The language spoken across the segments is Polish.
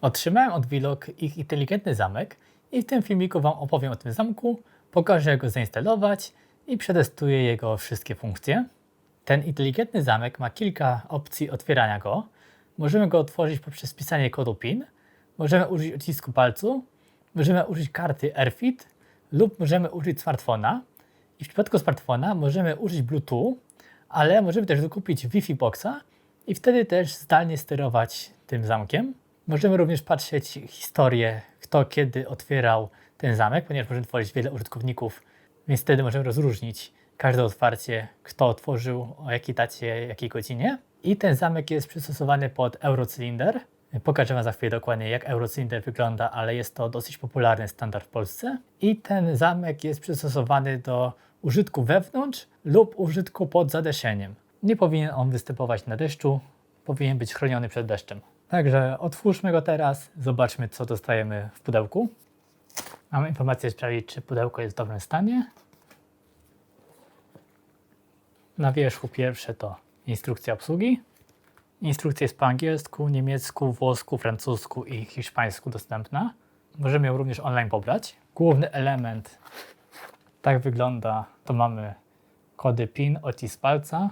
Otrzymałem od Wilok ich inteligentny zamek i w tym filmiku Wam opowiem o tym zamku, pokażę jak go zainstalować i przetestuję jego wszystkie funkcje. Ten inteligentny zamek ma kilka opcji otwierania go. Możemy go otworzyć poprzez wpisanie kodu PIN, możemy użyć odcisku palcu, możemy użyć karty AirFit lub możemy użyć smartfona. I w przypadku smartfona możemy użyć Bluetooth, ale możemy też dokupić Wi-Fi boxa i wtedy też zdalnie sterować tym zamkiem. Możemy również patrzeć historię, kto kiedy otwierał ten zamek, ponieważ możemy tworzyć wiele użytkowników, więc wtedy możemy rozróżnić każde otwarcie, kto otworzył, o jakiej dacie, jakiej godzinie. I ten zamek jest przystosowany pod Eurocylinder. Pokażę Wam za chwilę dokładnie, jak Eurocylinder wygląda, ale jest to dosyć popularny standard w Polsce. I ten zamek jest przystosowany do użytku wewnątrz lub użytku pod zadeszeniem. Nie powinien on występować na deszczu, powinien być chroniony przed deszczem. Także otwórzmy go teraz, zobaczmy co dostajemy w pudełku. Mamy informację czy pudełko jest w dobrym stanie. Na wierzchu pierwsze to instrukcja obsługi. Instrukcja jest po angielsku, niemiecku, włosku, francusku i hiszpańsku dostępna. Możemy ją również online pobrać. Główny element tak wygląda. To mamy kody PIN, odcisk palca.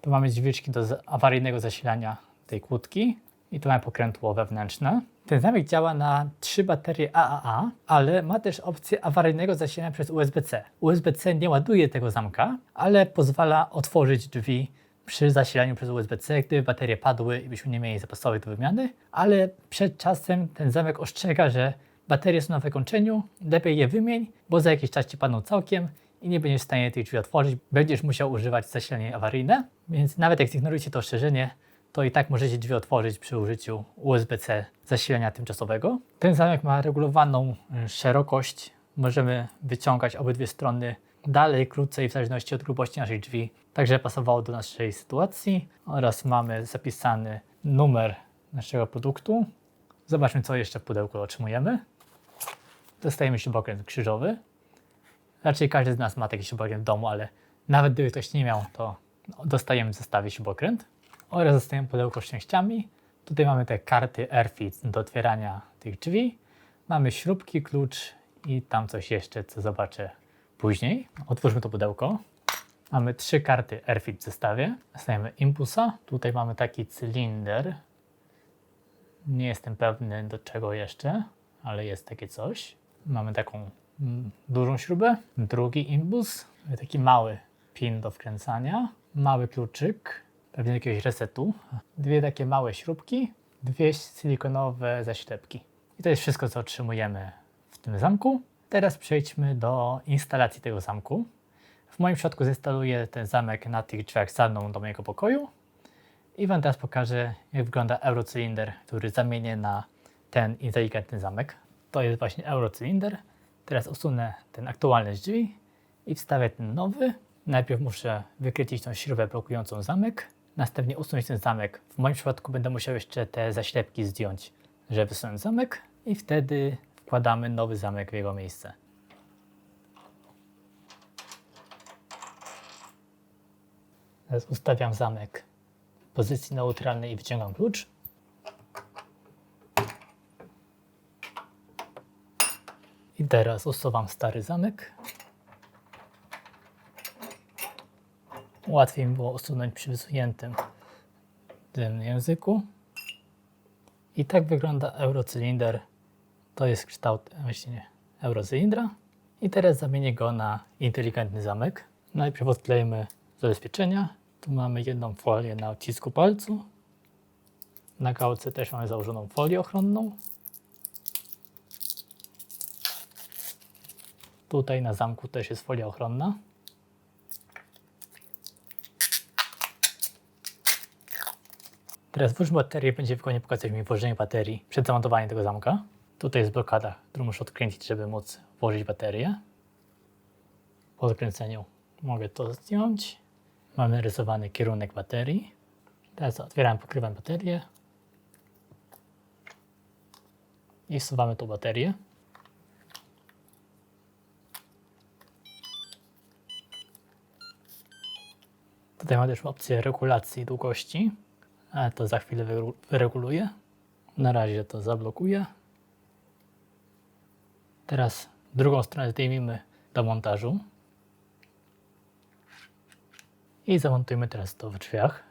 Tu mamy dźwiczki do awaryjnego zasilania tej kłódki i tu mamy pokrętło wewnętrzne. Ten zamek działa na trzy baterie AAA, ale ma też opcję awaryjnego zasilania przez USB-C. USB-C nie ładuje tego zamka, ale pozwala otworzyć drzwi przy zasilaniu przez USB-C, gdyby baterie padły i byśmy nie mieli zapasowych do wymiany, ale przed czasem ten zamek ostrzega, że baterie są na wykończeniu, lepiej je wymień, bo za jakiś czas ci padną całkiem i nie będziesz w stanie tych drzwi otworzyć, będziesz musiał używać zasilania awaryjne, więc nawet jak zignorujecie to ostrzeżenie, to i tak możecie drzwi otworzyć przy użyciu USB-C zasilania tymczasowego. Ten zamek ma regulowaną y, szerokość, możemy wyciągać obydwie strony dalej, krócej, w zależności od grubości naszych drzwi, także pasowało do naszej sytuacji oraz mamy zapisany numer naszego produktu. Zobaczmy, co jeszcze w pudełku otrzymujemy. Dostajemy śrubokręt krzyżowy. Raczej każdy z nas ma taki śrubokręt w domu, ale nawet gdyby ktoś nie miał, to dostajemy w zestawie śrubokręt. Oraz dostajemy pudełko z częściami. Tutaj mamy te karty AirFit do otwierania tych drzwi. Mamy śrubki, klucz i tam coś jeszcze, co zobaczę później. Otwórzmy to pudełko. Mamy trzy karty AirFit w zestawie. Dostajemy impulsa. Tutaj mamy taki cylinder. Nie jestem pewny do czego jeszcze, ale jest takie coś. Mamy taką mm, dużą śrubę, drugi impuls, taki mały pin do wkręcania, mały kluczyk, pewnie jakiegoś resetu, dwie takie małe śrubki, dwie silikonowe zaślepki. I to jest wszystko, co otrzymujemy w tym zamku. Teraz przejdźmy do instalacji tego zamku. W moim przypadku zainstaluję ten zamek na tych drzwiach za mną do mojego pokoju i Wam teraz pokażę, jak wygląda eurocylinder, który zamienię na ten inteligentny zamek. To jest właśnie eurocylinder. Teraz usunę ten aktualny z drzwi i wstawię ten nowy. Najpierw muszę wykręcić tą śrubę blokującą zamek, następnie usunąć ten zamek. W moim przypadku będę musiał jeszcze te zaślepki zdjąć, żeby wysunąć zamek i wtedy wkładamy nowy zamek w jego miejsce. Teraz ustawiam zamek w pozycji neutralnej i wyciągam klucz. I teraz usuwam stary zamek. Łatwiej mi było usunąć przy wysuniętym tym języku. I tak wygląda eurocylinder. To jest kształt właśnie eurocylindra. I teraz zamienię go na inteligentny zamek. Najpierw odklejmy zabezpieczenia. Tu mamy jedną folię na odcisku palcu. Na gałce też mamy założoną folię ochronną. Tutaj na zamku też jest folia ochronna. Teraz włóżmy baterię, będzie wygodnie pokazać mi włożenie baterii przed zamontowaniem tego zamka. Tutaj jest blokada, którą muszę odkręcić, żeby móc włożyć baterię. Po odkręceniu mogę to zdjąć. Mamy narysowany kierunek baterii. Teraz otwieram, pokrywam baterię. I wsuwamy tą baterię. Tutaj mamy też opcję regulacji długości, ale to za chwilę wyreguluję. Na razie to zablokuję. Teraz drugą stronę zdejmijmy do montażu. I zamontujmy teraz to w drzwiach.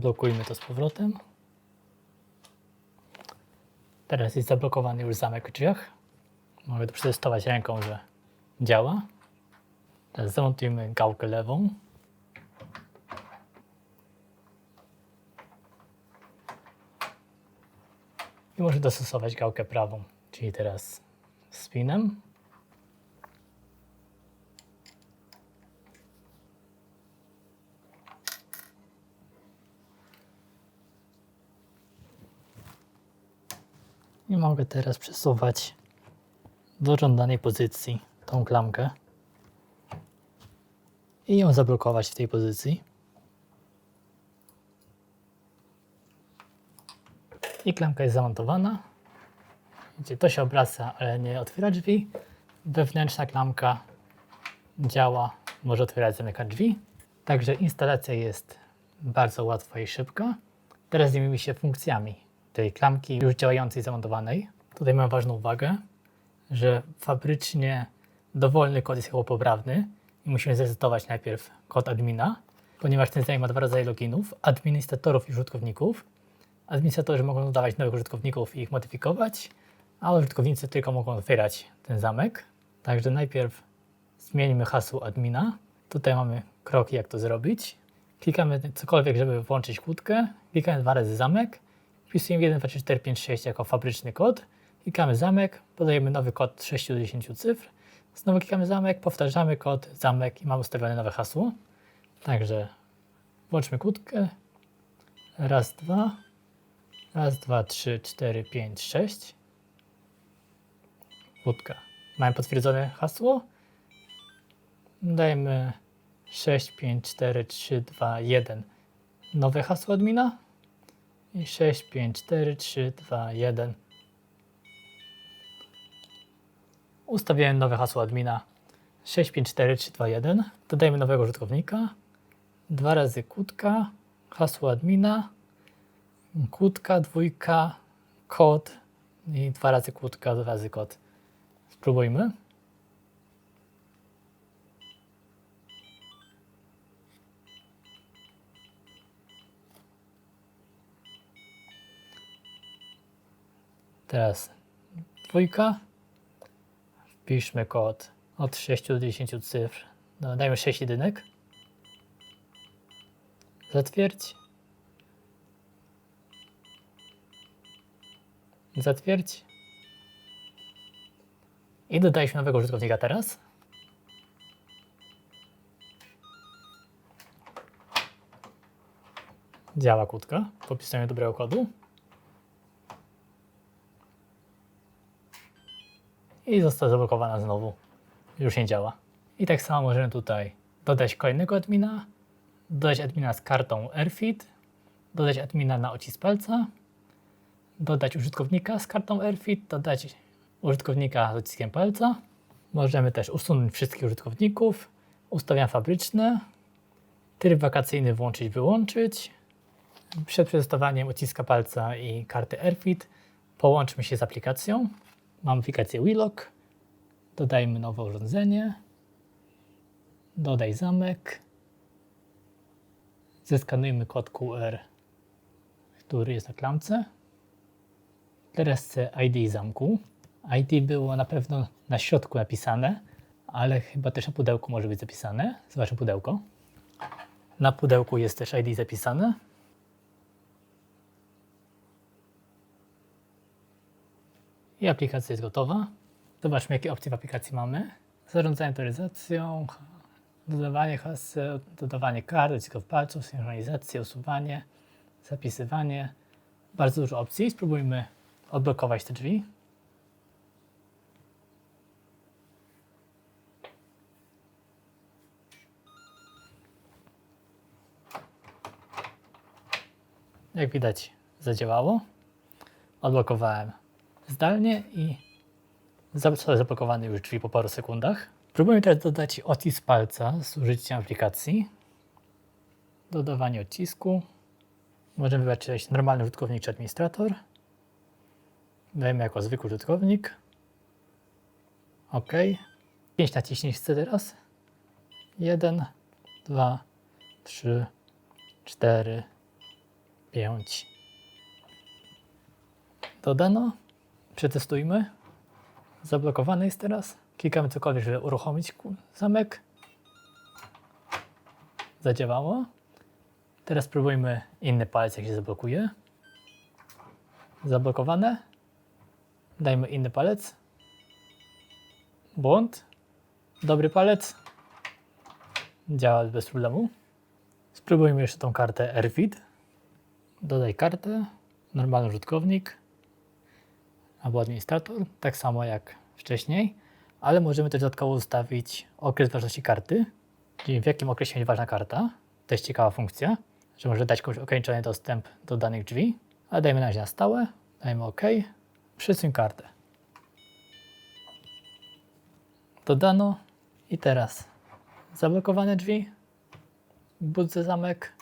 Zablokujmy to z powrotem. Teraz jest zablokowany już zamek w drzwiach. Mogę to przetestować ręką, że działa. Teraz zamontujemy gałkę lewą. I może dostosować gałkę prawą, czyli teraz z I mogę teraz przesuwać do żądanej pozycji tą klamkę i ją zablokować w tej pozycji. I klamka jest zamontowana. Widzicie, to się obraca, ale nie otwiera drzwi. Wewnętrzna klamka działa, może otwierać, zamykać drzwi. Także instalacja jest bardzo łatwa i szybka. Teraz zajmijmy się funkcjami tej klamki już działającej, zamontowanej. Tutaj mam ważną uwagę, że fabrycznie dowolny kod jest chyba poprawny i musimy zresetować najpierw kod admina, ponieważ ten zamek ma dwa rodzaje loginów, administratorów i użytkowników. Administratorzy mogą dodawać nowych użytkowników i ich modyfikować, a użytkownicy tylko mogą otwierać ten zamek. Także najpierw zmieńmy hasło admina. Tutaj mamy kroki, jak to zrobić. Klikamy cokolwiek, żeby włączyć kłódkę. Klikamy dwa razy zamek. Wpisujemy 1, 2, 3, 4, 5, 6 jako fabryczny kod. Klikamy zamek, podajemy nowy kod 6 do 10 cyfr. Znowu klikamy zamek, powtarzamy kod zamek i mamy ustawione nowe hasło. Także włączmy kłódkę. Raz, dwa. Raz, dwa, trzy, cztery, pięć, sześć. Kłódka. Mamy potwierdzone hasło. Dajemy 6, 5, 4, 3, 2, 1. Nowe hasło admina. I 6, 5, 4, 3, 2, 1. Ustawiałem nowe hasło admina 654321. Dodajemy nowego użytkownika. Dwa razy kłódka, hasło admina, kłódka, dwójka, kod i dwa razy kłódka, dwa razy kod. Spróbujmy. Teraz dwójka. Wpiszmy kod od 6 do 10 cyfr. No, dajmy 6 jedynek. Zatwierdź. Zatwierdź. I dodaliśmy nowego użytkownika teraz. Działa kłódka po pisaniu dobrego kodu. I została zablokowana znowu. Już nie działa. I tak samo możemy tutaj dodać kolejnego admina, dodać admina z kartą AirFit, dodać admina na odcisk palca, dodać użytkownika z kartą AirFit, dodać użytkownika z odciskiem palca. Możemy też usunąć wszystkich użytkowników, ustawiam fabryczne, tryb wakacyjny włączyć, wyłączyć. Przed przetestowaniem odciska palca i karty AirFit połączmy się z aplikacją. Mam aplikację Willock. Dodajmy nowe urządzenie. Dodaj zamek. Zeskanujmy kod QR, który jest na klamce. Teraz chcę ID zamku. ID było na pewno na środku napisane, ale chyba też na pudełku może być zapisane. Zobaczmy pudełko. Na pudełku jest też ID zapisane. I aplikacja jest gotowa. Zobaczmy, jakie opcje w aplikacji mamy. Zarządzanie autoryzacją, dodawanie haseł, dodawanie kart, docisków palców, synchronizację, usuwanie, zapisywanie. Bardzo dużo opcji. Spróbujmy odblokować te drzwi. Jak widać, zadziałało. Odblokowałem zdalnie i zostały zablokowane już drzwi po paru sekundach. Próbuję teraz dodać odcisk palca z użyciem aplikacji. Dodawanie odcisku. Możemy wybrać czy normalny użytkownik czy administrator. Dajemy jako zwykły użytkownik. OK. 5 naciśnięć teraz. 1, 2, 3, 4, 5. Dodano. Przetestujmy. Zablokowany jest teraz. Klikamy cokolwiek, żeby uruchomić zamek. Zadziałało. Teraz spróbujmy inny palec, jak się zablokuje. Zablokowane. Dajmy inny palec. Błąd. Dobry palec. Działa bez problemu. Spróbujmy jeszcze tą kartę AirFit. Dodaj kartę. Normalny użytkownik. Albo administrator. Tak samo jak wcześniej. Ale możemy też dodatkowo ustawić okres ważności karty. Czyli w jakim okresie będzie ważna karta. To jest ciekawa funkcja, że może dać komuś ograniczony dostęp do danych drzwi. Ale dajmy na razie na stałe. Dajmy OK. Przesuń kartę. Dodano. I teraz zablokowane drzwi. Budzę zamek.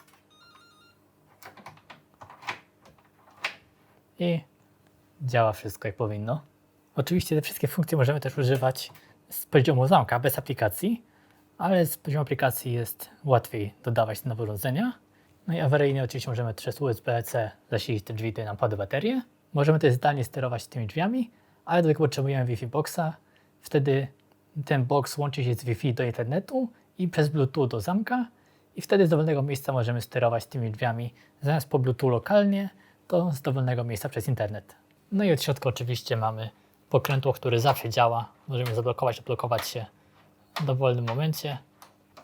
I działa wszystko jak powinno. Oczywiście te wszystkie funkcje możemy też używać z poziomu zamka bez aplikacji, ale z poziomu aplikacji jest łatwiej dodawać nowe urządzenia. No i awaryjnie oczywiście możemy przez USB-C zasilić te drzwi do napadu baterię. Możemy też zdalnie sterować tymi drzwiami, ale do potrzebujemy Wi-Fi boxa. Wtedy ten box łączy się z Wi-Fi do internetu i przez Bluetooth do zamka i wtedy z dowolnego miejsca możemy sterować tymi drzwiami zamiast po Bluetooth lokalnie, to z dowolnego miejsca przez internet. No i od środka oczywiście mamy pokrętło, które zawsze działa. Możemy zablokować, odblokować się w dowolnym momencie.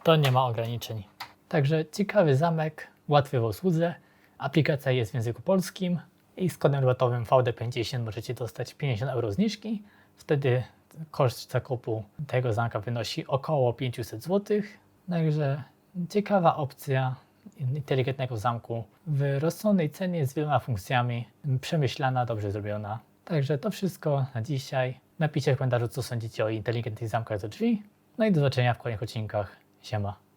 To nie ma ograniczeń. Także ciekawy zamek, łatwy w obsłudze. Aplikacja jest w języku polskim i z kodem rabatowym VD50 możecie dostać 50 euro zniżki. Wtedy koszt zakupu tego zamka wynosi około 500 zł. Także ciekawa opcja inteligentnego zamku w rozsądnej cenie z wieloma funkcjami, przemyślana, dobrze zrobiona. Także to wszystko na dzisiaj. Napiszcie w komentarzu, co sądzicie o inteligentnych zamkach do drzwi. No i do zobaczenia w kolejnych odcinkach. Siema.